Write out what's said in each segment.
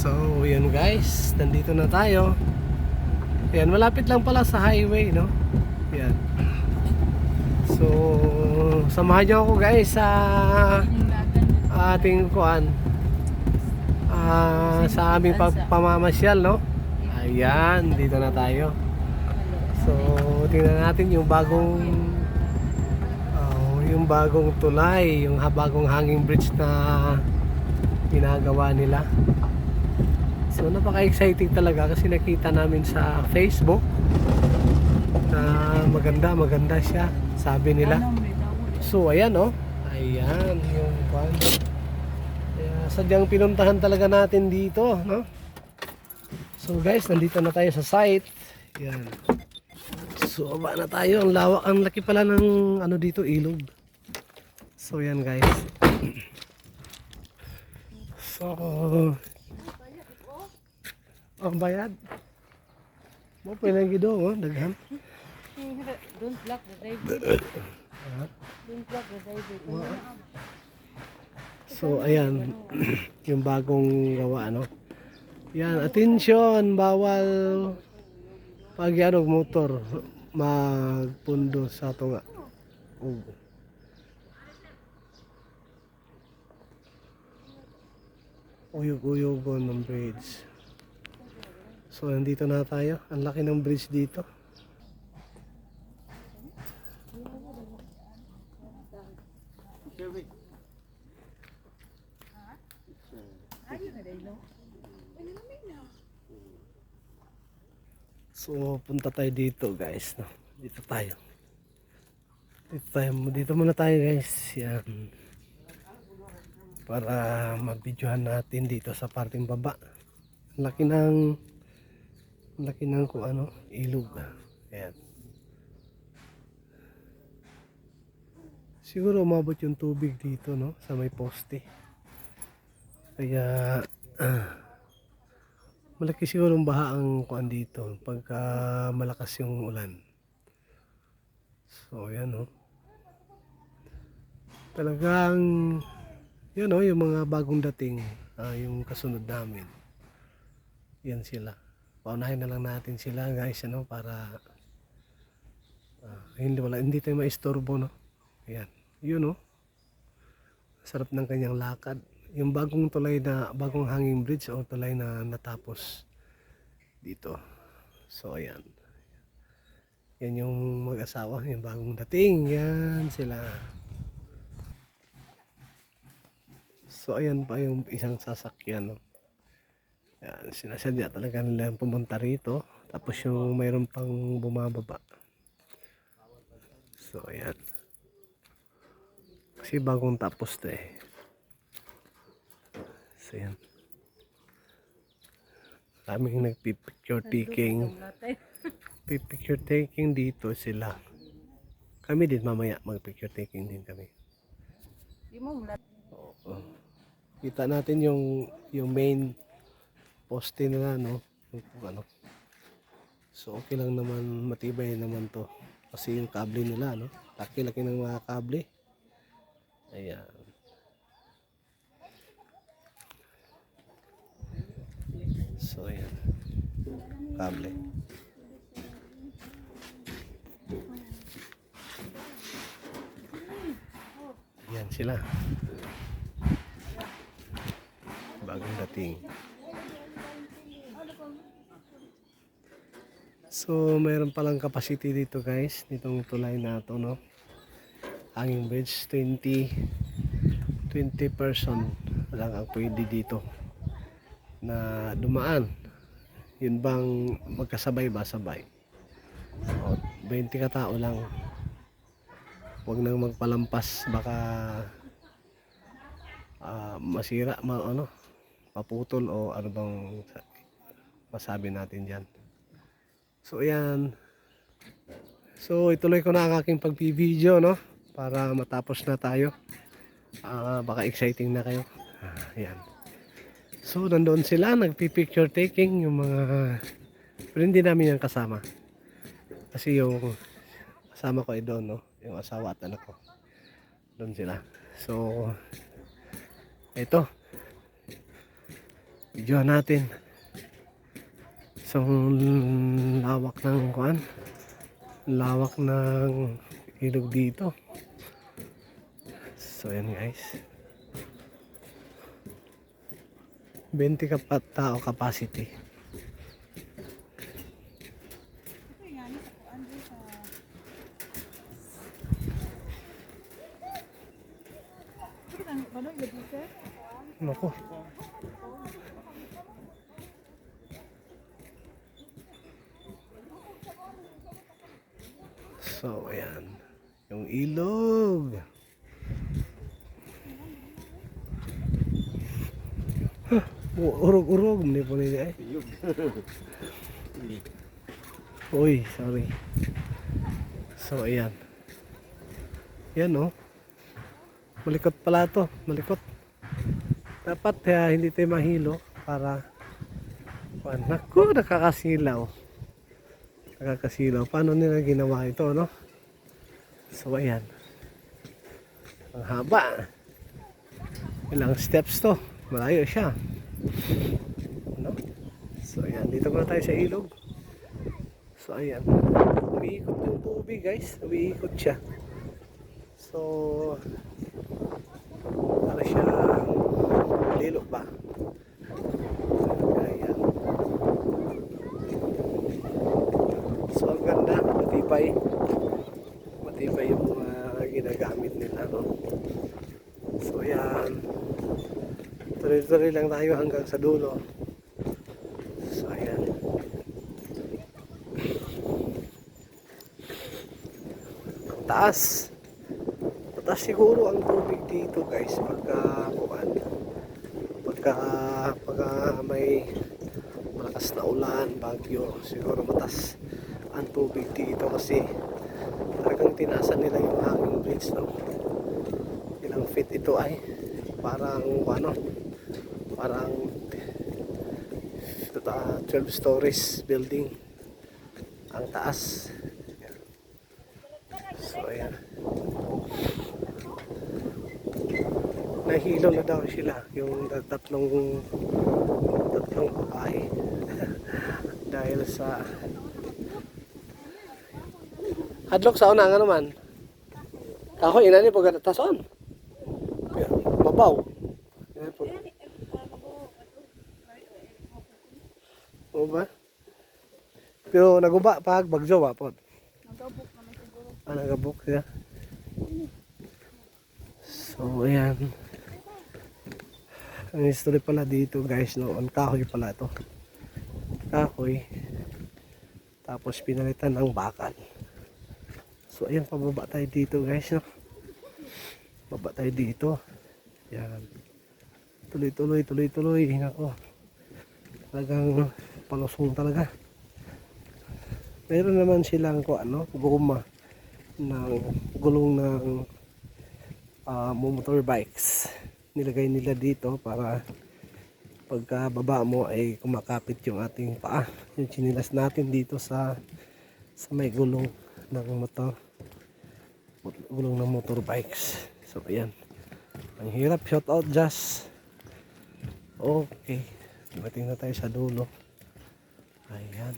So, yun guys, nandito na tayo. Yan, malapit lang pala sa highway, no? Yan. So, samahan niyo ako guys sa ating kuan. Ah, sa aming pag- pamamasyal, no? Ayan, dito na tayo. So, tingnan natin yung bagong oh, yung bagong tulay, yung bagong hanging bridge na ginagawa nila. So napaka-exciting talaga kasi nakita namin sa Facebook na maganda, maganda siya, sabi nila. So ayan oh, ayan yung kwan. Kaya sadyang pinuntahan talaga natin dito, no? So guys, nandito na tayo sa site. Yan. So aba na tayo, ang lawak, ang laki pala ng ano dito, ilog. So yan guys. So, ang bayad. Mo pala gido, oh, daghan. Don't block the driver. Don't block the driver. So, ayan. yung bagong gawa, ano. Yan, attention, bawal pag yan og motor magpundo sa tunga. Og uyog-uyogon ng bridge. So, nandito na tayo. Ang laki ng bridge dito. So, punta tayo dito, guys. No? Dito tayo. Dito tayo. Dito muna tayo, guys. Yan. Para mabidyohan natin dito sa parting baba. Ang laki ng laki ng kung ano, ilog. Ayan. Siguro umabot yung tubig dito, no? Sa may poste. Kaya, malaki siguro ang baha ang kuan dito pagka malakas yung ulan. So, ayan, no? Talagang, yun, no? Yung mga bagong dating, ah, yung kasunod namin. Yan sila. Paunahin na lang natin sila, guys, ano, para ah, hindi wala hindi tayo maistorbo, no? Ayan. Yun, no? Sarap ng kanyang lakad. Yung bagong tulay na, bagong hanging bridge o tulay na natapos dito. So, ayan. Yan yung mag-asawa, yung bagong dating. Yan sila. So, ayan pa yung isang sasakyan, no? Yan, sinasadya talaga nila yung pumunta rito. Tapos yung mayroon pang bumababa. So, ayan. Kasi bagong tapos to eh. So, ayan. Daming nagpipicture taking. Picture taking dito sila. Kami din mamaya mag-picture taking din kami. Oo. Kita natin yung yung main poste nila no. Yung ano. So okay lang naman matibay naman to. Kasi yung kable nila no. Laki-laki ng mga kable. Ayan. So ayan. Kable. Ayan sila. Bagong dating. So, mayroon palang capacity dito guys. Nitong tulay na to, no? Hanging bridge, 20 20 person lang ang pwede dito na dumaan. Yun bang magkasabay ba? Sabay. O, 20 katao lang. Huwag nang magpalampas. Baka ah, masira, ma, ano, paputol o ano bang sa- masabi natin dyan. So, ayan. So, ituloy ko na ang aking pagpi-video, no? Para matapos na tayo. Ah, baka exciting na kayo. Ah, ayan. So, nandoon sila, nagpi-picture taking yung mga pero hindi namin yung kasama. Kasi yung kasama ko ay doon, no? Yung asawa at anak ko. Doon sila. So, ito. Videohan natin. So, lawak ng kuan. Lawak ng ilog dito. So, yan guys. 20 ka pa tao capacity. Nako. So, ayan. Yung ilog. Huh, urog-urog. Hindi po nila eh. Uy, sorry. So, ayan. Yan, oh. Malikot pala to. Malikot. Dapat kaya hindi tayo mahilo para Kuan, naku, nakakasilaw. Nakakasilaw. Paano nila ginawa ito, no? So, ayan. Ang haba. Ilang steps to. Malayo siya. No? So, ayan. Dito muna tayo sa ilog. So, ayan. Umiikot yung tubig, guys. Umiikot siya. So, para siya lilo ba? Ayan. So, ang ganda. Matibay. Matibay yung mga ginagamit nila, no? So, ayan. Tuloy-tuloy lang tayo hanggang sa dulo. So, ayan. Ang taas. Mataas siguro ang tubig dito, guys, pagka, kuwan, pagka, pagka may malakas na ulan, bagyo, siguro matas ang tubig dito kasi talagang tinasan nila yung hanging bridge no? Ilang feet ito ay parang ano parang uh, 12 stories building. Ang taas. So ayan. Nahilo na daw sila yung tatlong tatlong babae. Dahil sa hadlok sa una nga naman ako ina ni pag tason babaw. Oo ba? Pero naguba pag bagyo ba po? Ah, nagabok siya. So, ayan. Ang history pala dito guys, noon kahoy pala to. Kahoy. Tapos pinalitan ng bakal. So ayan, pababa tayo dito guys, no? Baba tayo dito. Yan. Tuloy, tuloy, tuloy, tuloy. Nako. Talagang palusong talaga. Meron naman silang ko ano, goma ng gulong ng ah, motorbikes. Nilagay nila dito para pagka baba mo ay kumakapit yung ating paa. Yung chinilas natin dito sa sa may gulong ng motor gulong ng motorbikes. So ayan. Ang hirap shout out just. Okay. Dumating na tayo sa dulo. Ayan.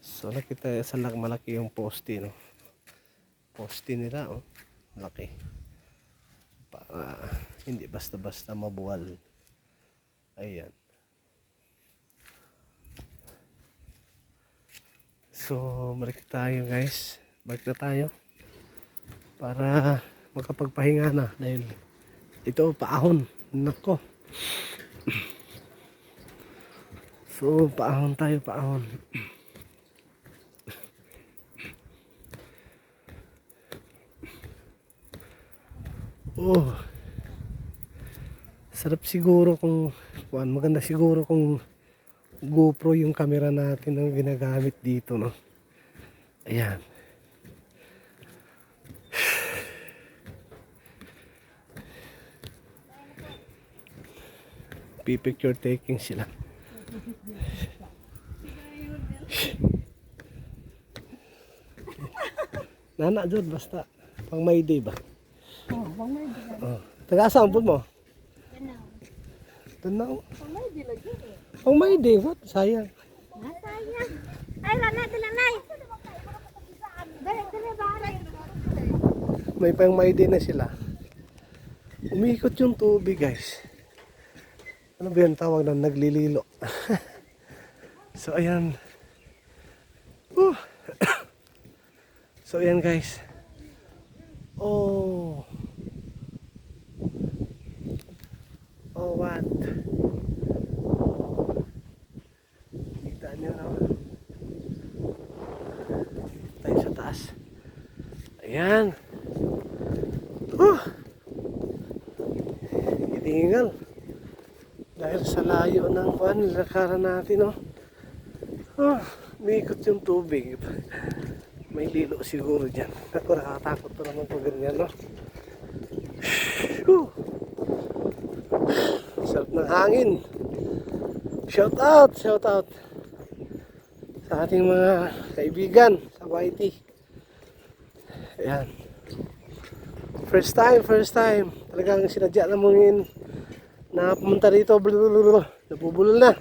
So nakita sa lang malaki yung poste no. Poste nila oh. Laki. Para hindi basta-basta mabuwal. Ayan. So, balik tayo guys. Balik na tayo. Para makapagpahinga na. Dahil ito, paahon. Nako. So, paahon tayo, paahon. Oh. Sarap siguro kung kuan maganda siguro kung GoPro yung camera natin ang ginagamit dito, no? Ayan. Pipicture taking sila. Nana, Jod, basta. Pang may day ba? Oh, bang may Oh. Taga saan po mo? Tanaw. Oh, may day. What? Sayang. Sayang. Ay, lana, dala, nay. Dali, dali, bari. May pang may day na sila. Umiikot yung tubig, guys. Ano ba yan tawag na naglililo? so, ayan. Uh. so, ayan, guys. Oh. Oh, what? Kita nyo, no? Tayo sa taas. Ayan. Uh. Itingal. Dahil sa layo ng kuan, lakaran natin, no? Oh, umiikot yung tubig. May lilo siguro dyan. Ako nakakatakot pa naman pag ganyan, no? Whew. Sarap ng hangin. Shout out, shout out sa ating mga kaibigan sa YT. Ayan. First time, first time. Talagang sinadya na mongin na pumunta rito. Blablabla. Nabubulol na.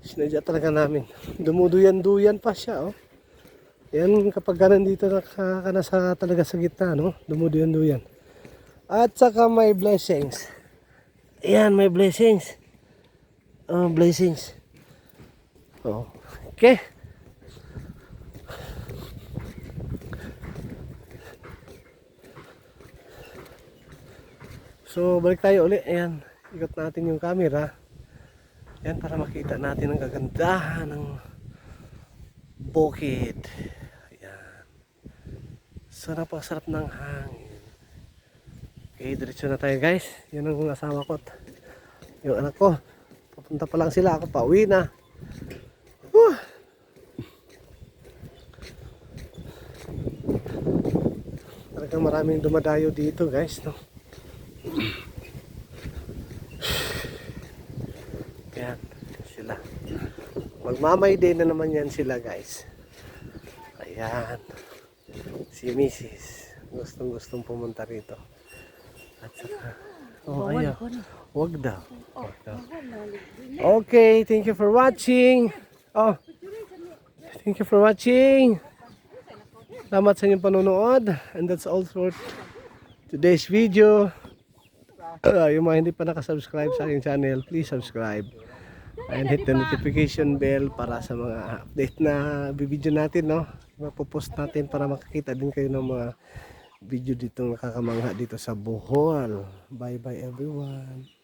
Sinadya talaga namin. Dumuduyan-duyan pa siya, oh. Yan kapag ka nandito na ka, ka na sa, talaga sa gitna, no? Dumuduyan-duyan. At saka may blessings. Ayan, may blessings. Oh, blessings. Oh. Okay. So, balik tayo uli. Ayan, ikot natin yung camera. Ayan, para makita natin ang kagandahan ng bukid. Ayan. So, napakasarap ng hangin. Okay, diretso na tayo guys. Yan ang asawa ko. at Yung anak ko. Papunta pa lang sila. Ako pa uwi na. Whew. Talagang maraming dumadayo dito guys. No? Yan, sila. Magmamay day na naman yan sila guys. Ayan. Si Mrs. Gustong gustong pumunta rito. At saka, oh, ayaw. Wag daw. Wag daw. Okay, thank you for watching. Oh, thank you for watching. Salamat sa inyong panonood. And that's all for today's video. Uh, yung mga hindi pa nakasubscribe sa aking channel, please subscribe. And hit the notification bell para sa mga update na bibidyo natin, no? Mapopost natin para makakita din kayo ng mga video dito nakakamangha dito sa Bohol. Bye bye everyone.